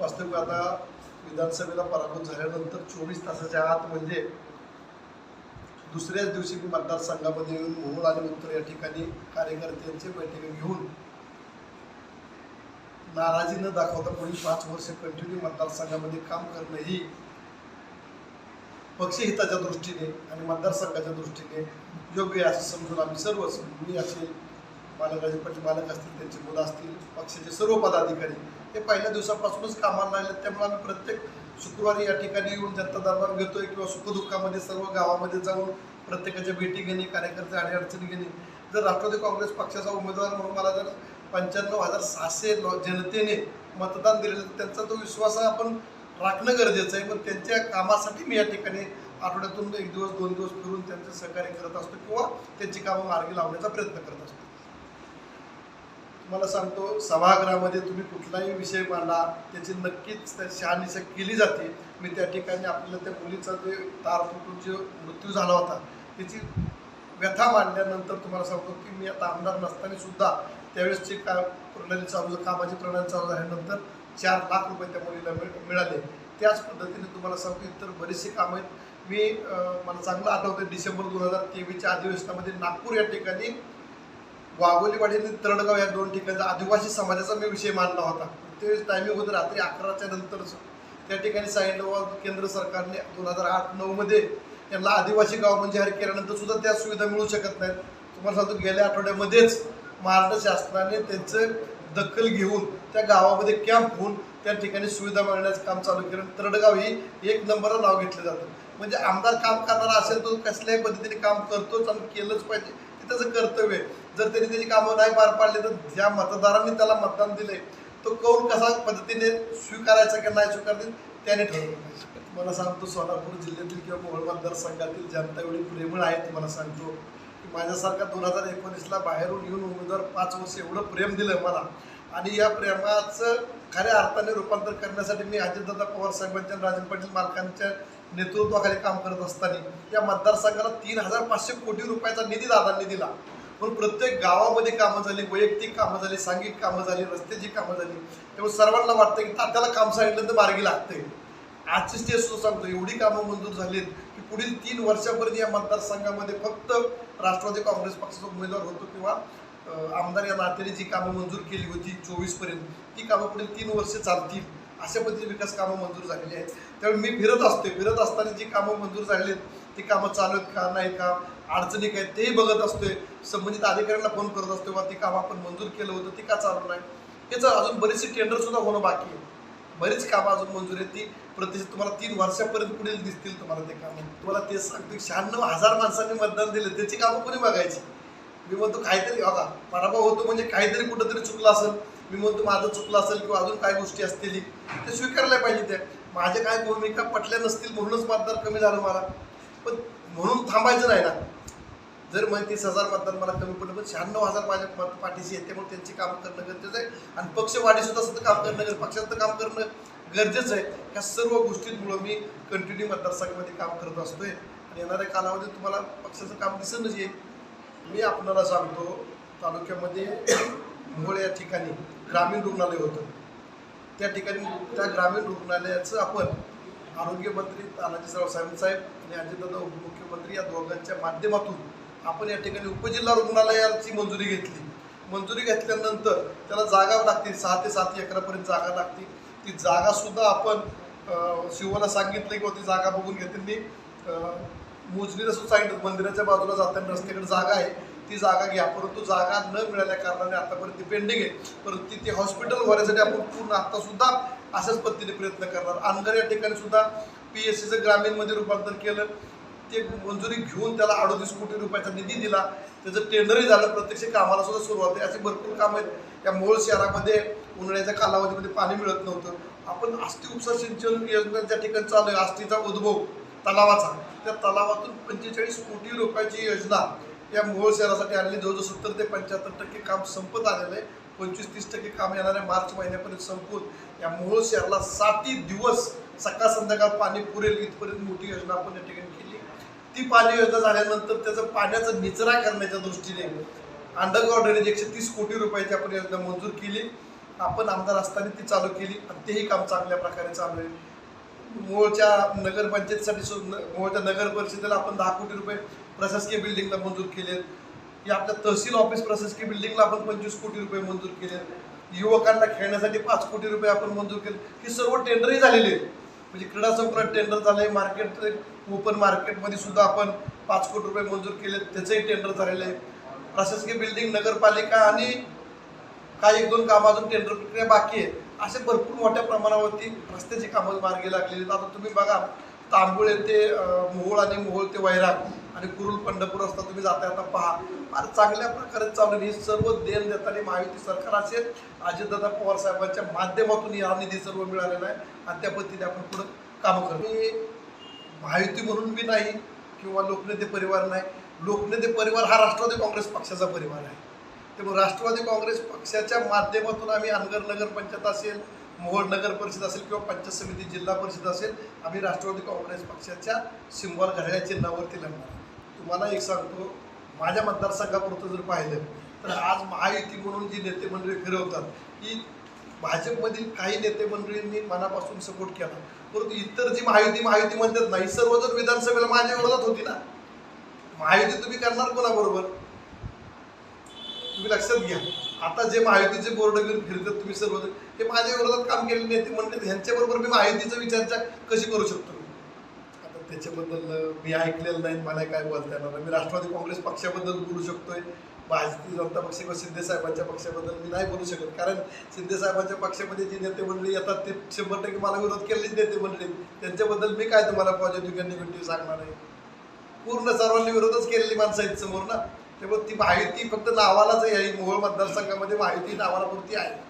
वास्तविक आता विधानसभेला पराभूत झाल्यानंतर चोवीस तासाच्या आत म्हणजे दुसऱ्याच दिवशी मी मतदारसंघामध्ये येऊन मोहोळ आणि उत्तर या ठिकाणी कार्यकर्त्यांची बैठक घेऊन नाराजी न दाखवता पुढील पाच वर्ष कंटिन्यू मतदारसंघामध्ये काम करणं ही पक्षहिताच्या दृष्टीने आणि मतदारसंघाच्या दृष्टीने योग्य असं समजून आम्ही सर्व मी असेल मालकराजे पाटील मालक असतील त्यांची मुलं असतील पक्षाचे सर्व पदाधिकारी हे पहिल्या दिवसापासूनच कामाला लागले त्यामुळे आम्ही प्रत्येक शुक्रवारी या ठिकाणी येऊन जनता दरबार घेतोय किंवा सुखदुःखामध्ये सर्व गावामध्ये जाऊन प्रत्येकाच्या भेटी घेणे कार्यकर्ते अडचणी घेणे. जर राष्ट्रवादी काँग्रेस पक्षाचा उमेदवार म्हणून मला जर पंच्याण्णव हजार सहाशे जनतेने मतदान दिलेलं त्यांचा तो विश्वास आपण राखणं गरजेचं आहे. पण त्यांच्या कामासाठी मी या ठिकाणी आठवड्यातून एक दिवस दोन दिवस फिरून त्यांचं सहकार्य करत असतो किंवा त्यांची कामं मार्गी लावण्याचा प्रयत्न करत असतो. तुम्हाला सांगतो सभागृहामध्ये तुम्ही कुठलाही विषय मांडला त्याची नक्कीच शहानिशा केली जाते. मी त्या ठिकाणी आपल्याला त्या मुलीचा जे तार तुटून जो मृत्यू झाला होता त्याची व्यथा मांडल्यानंतर तुम्हाला सांगतो की मी आता आमदार नसताना सुद्धा त्यावेळेसची का प्रणाली चालू कामाची प्रणाली चालू झाल्यानंतर चार लाख रुपये त्या मुलीला मिळाले. त्याच पद्धतीने तुम्हाला सांगतो इतर बरेचसे कामं आहेत. मी मला चांगलं आठवतं डिसेंबर दोन हजार तेवीसच्या अधिवेशनामध्ये नागपूर या ठिकाणी वाघोलीवाडी आणि तरडगाव या दोन ठिकाणचा आदिवासी समाजाचा मी विषय मांडला होता. ते टायमिंग होतं रात्री अकराच्या नंतरच त्या ठिकाणी सांगितलं केंद्र सरकारने दोन हजार आठ नऊमध्ये यांना आदिवासी गाव म्हणजे जाहीर केल्यानंतर सुद्धा त्या सुविधा मिळू शकत नाहीत. तुम्हाला सांगतो गेल्या आठवड्यामध्येच महाराष्ट्र शासनाने त्यांचं दखल घेऊन त्या गावामध्ये कॅम्प होऊन त्या ठिकाणी सुविधा मिळण्याचं काम चालू केलं. तरडगाव ही एक नंबरला नाव घेतलं जातं. म्हणजे आमदार काम करणारा असेल तो कसल्याही पद्धतीने काम करतोच आणि केलंच पाहिजे. ते त्याचं कर्तव्य आहे. जर त्यांनी त्याची कामं नाही पार पाडली तर ज्या मतदारांनी त्याला मतदान दिले तो कौल कसा पद्धतीने स्वीकारायचा की नाही स्वीकारतील त्याने ठरवलं मला सांगतो सोलापूर जिल्ह्यातील किंवा मोहोळ मतदारसंघातील जनता एवढी प्रेमळ आहे तुम्हाला सांगतो. की माझ्यासारखा दोन हजार एकोणीसला बाहेरून येऊन उमेदवार पाच वर्ष एवढं प्रेम दिलं मला. आणि या प्रेमाचं खऱ्या अर्थाने रूपांतर करण्यासाठी मी अजितदादा पवार साहेबांच्या राजन पाटील मालकांच्या नेतृत्वाखाली काम करत असताना या मतदारसंघाला तीन हजार पाचशे कोटी रुपयाचा निधी दादांनी दिला. पण प्रत्येक गावामध्ये कामं झाली वैयक्तिक कामं झाली सांघिक कामं झाली रस्त्याची कामं झाली. त्यामुळे सर्वांना वाटतं की तात्याला काम सांगितलं तर मार्गी लागते आजची स्टेज सुद्धा सांगतो एवढी कामं मंजूर झालीत की पुढील तीन वर्षापर्यंत या मतदारसंघामध्ये फक्त राष्ट्रवादी काँग्रेस पक्षाचा उमेदवार होतो किंवा आमदार या नात्याने जी कामं मंजूर केली होती चोवीसपर्यंत ती कामं पुढील तीन वर्ष चालतील. अशा पद्धतीने विकास कामं मंजूर झालेली आहेत. त्यामुळे मी फिरत असते फिरत असताना जी कामं मंजूर झालेली आहेत ती कामं चालू आहेत का नाही का अडचणी काय तेही बघत असतोय. संबंधित अधिकाऱ्यांना फोन करत असतोय बा ती कामं आपण मंजूर केलं होतं ती का चालू नाही? त्याचं अजून बरेचसे टेंडर सुद्धा होणं बाकी आहे. बरीच कामं अजून मंजूर आहेत. ती प्रतिशत तुम्हाला तीन वर्षापर्यंत पुढे दिसतील तुम्हाला ते कामं. तुम्हाला ते सांगतो शहाण्णव हजार माणसांनी मतदान दिलं त्याची कामं कोणी बघायची? मी म्हणतो काहीतरी बघा पराभव होतो म्हणजे काहीतरी कुठंतरी चुकलं असेल मी म्हणतो माझं चुकलं असेल किंवा अजून काय गोष्टी असतील ते स्वीकारल्या पाहिजे त्या. माझ्या काय भूमिका पटल्या नसतील म्हणूनच मतदार कमी झालं मला. पण म्हणून थांबायचं नाही ना. जर मग तीस हजार मतदान मला कमी पडलं पण शहाण्णव हजार माझ्या मत पाठीशी आहे त्यामुळे त्यांची कामं करणं गरजेचं आहे. आणि पक्ष वाढीसुद्धा सुद्धा काम करणं पक्षाचं काम करणं गरजेचं आहे. ह्या सर्व गोष्टींमुळं मी कंटिन्यू मतदारसंघामध्ये काम करत असतोय. आणि येणाऱ्या कालावधीत तुम्हाला पक्षाचं काम दिसणच येईल. मी आपणाला सांगतो तालुक्यामध्ये मोहोळ या ठिकाणी ग्रामीण रुग्णालय होतं. त्या ठिकाणी त्या ग्रामीण रुग्णालयाचं आपण आरोग्यमंत्री तानाजीराव साहेब साहेब आणि अजितदादा उपमुख्यमंत्री या दोघांच्या माध्यमातून आपण या ठिकाणी उपजिल्हा रुग्णालयाची मंजुरी घेतली. मंजुरी घेतल्यानंतर त्याला जागा लागते सहा ते सात एकरापर्यंत जागा लागते ती जागासुद्धा आपण शिवाला सांगितलं किंवा ती जागा बघून घेतली मोजणीला सुद्धा सांगितलं मंदिराच्या बाजूला जाताना रस्त्याकडे जागा आहे. ती जागा घ्या. परंतु जागा न मिळाल्या कारणाने आतापर्यंत ती पेंडिंग आहे. परंतु ते हॉस्पिटल भरण्यासाठी आपण पूर्ण आता सुद्धा अशाच पद्धतीने प्रयत्न करणार. अनगर या ठिकाणी सुद्धा पी एस सीचं ग्रामीणमध्ये रूपांतर केलं. ते मंजुरी घेऊन त्याला अडोतीस कोटी रुपयाचा निधी दिला. त्याचं टेंडरही झालं. प्रत्यक्ष कामाला सुद्धा सुरुवात आहे. असे भरपूर कामं आहेत. या मूळ शहरामध्ये उन्हाळ्याच्या कालावधीमध्ये पाणी मिळत नव्हतं. आपण आष्टी उपसा सिंचन योजना त्या ठिकाणी चालू आहे आष्टीचा उद्भव तलावाचा. त्या तलावातून पंचेचाळीस कोटी रुपयाची योजना या मोहोळ शहरासाठी आणली. जवळजवळ सत्तर ते पंच्याहत्तर टक्के काम संपत आलेलं आहे. पंचवीस तीस टक्के काम येणाऱ्या मार्च महिन्यापर्यंत संपून या मोहोळ शहराला साती दिवस सकाळ संध्याकाळ पाणी पुरेल इथपर्यंत मोठी योजना आपण या ठिकाणी केली. ती पाणी योजना झाल्यानंतर त्याचं पाण्याचा निचरा करण्याच्या दृष्टीने अंडरग्राउंड ड्रेनेज एकशे तीस कोटी रुपयाची आपण योजना मंजूर केली. आपण आमदार असताना ती चालू केली. आणि तेही काम चांगल्या प्रकारे चालू आहे. मूळच्या नगरपंचायतीसाठी सुद्धा न- नगर परिषदेला आपण दहा कोटी रुपये प्रशासकीय बिल्डिंगला मंजूर केलेत. की आपल्या तहसील ऑफिस प्रशासकीय बिल्डिंगला आपण पंचवीस कोटी रुपये मंजूर केले युवकांना खेळण्यासाठी पाच कोटी रुपये आपण मंजूर केले ही सर्व टेंडरही झालेली आहेत. म्हणजे क्रीडा संकुलात टेंडर झाले मार्केट ओपन मार्केटमध्ये सुद्धा आपण पाच कोटी रुपये मंजूर केले त्याचंही टेंडर झालेलं आहे. प्रशासकीय बिल्डिंग नगरपालिका आणि काही एक दोन कामं अजून टेंडर प्रक्रिया बाकी आहे असे भरपूर मोठ्या प्रमाणावरती रस्त्याची कामं मार्गी लागलेली आहेत. आता तुम्ही बघा तांबुळे ते मोहोळ आणि मोहोळ ते वैराग आणि कुरुल पंढरपूर रस्ता तुम्ही जाता आता पहा. फार चांगल्या प्रकारे चालू आहे. ही सर्व देण देताना महायुती सरकार असेल अजितदादा पवार साहेबांच्या माध्यमातून हा निधी सर्व मिळालेला आहे आणि त्या पद्धतीने आपण पुढं कामं करतो मी महायुती म्हणून बी नाही किंवा लोकनेते परिवार नाही. लोकनेते परिवार हा राष्ट्रवादी काँग्रेस पक्षाचा परिवार आहे. त्यामुळे राष्ट्रवादी काँग्रेस पक्षाच्या माध्यमातून आम्ही अनगर नगर पंचायत असेल मोहोळ नगर परिषद असेल किंवा पंचायत समिती जिल्हा परिषद असेल आम्ही राष्ट्रवादी काँग्रेस पक्षाच्या सिंबॉल घड्याळ्या चिन्हावरती लढणार तुम्हाला एक सांगतो माझ्या मतदारसंघापुरतं जर पाहिलं तर आज महायुती म्हणून जी नेते मंडळी फिरवतात ही भाजपमधील काही नेते मंडळींनी मनापासून सपोर्ट केला. परंतु इतर जी महायुती महायुती म्हणतात नाही सर्वजण विधानसभेला माझ्या विरोधात होती ना. महायुती तुम्ही करणार कोणाबरोबर? तुम्ही लक्षात घ्या. आता जे महायुतीचे बोर्ड घेऊन फिरतात तुम्ही सर्व हे माझ्या विरोधात काम केलेले नेते म्हणले ह्यांच्याबरोबर मी महायुतीचा विचारचा कशी करू शकतो? आता त्याच्याबद्दल मी ऐकलेलं नाही. मला काय बोलता येणार नाही. मी राष्ट्रवादी काँग्रेस पक्षाबद्दल बोलू शकतोय. भारतीय जनता पक्ष किंवा शिंदे साहेबांच्या पक्षाबद्दल मी नाही बोलू शकत. कारण शिंदे साहेबांच्या पक्षामध्ये जे नेते मंडळी येतात ते शंभर टक्के मला विरोध केलेच नेते मंडळी त्यांच्याबद्दल मी काय तुम्हाला पॉझिटिव्ह निगेटिव्ह सांगणार आहे? पूर्ण सर्वांनी विरोधच केलेली माणसं आहेत समोर ना? त्यामुळे ती माहिती फक्त नावालाच आहे मोहोळ मतदारसंघामध्ये माहिती नावाला पुरती आहे.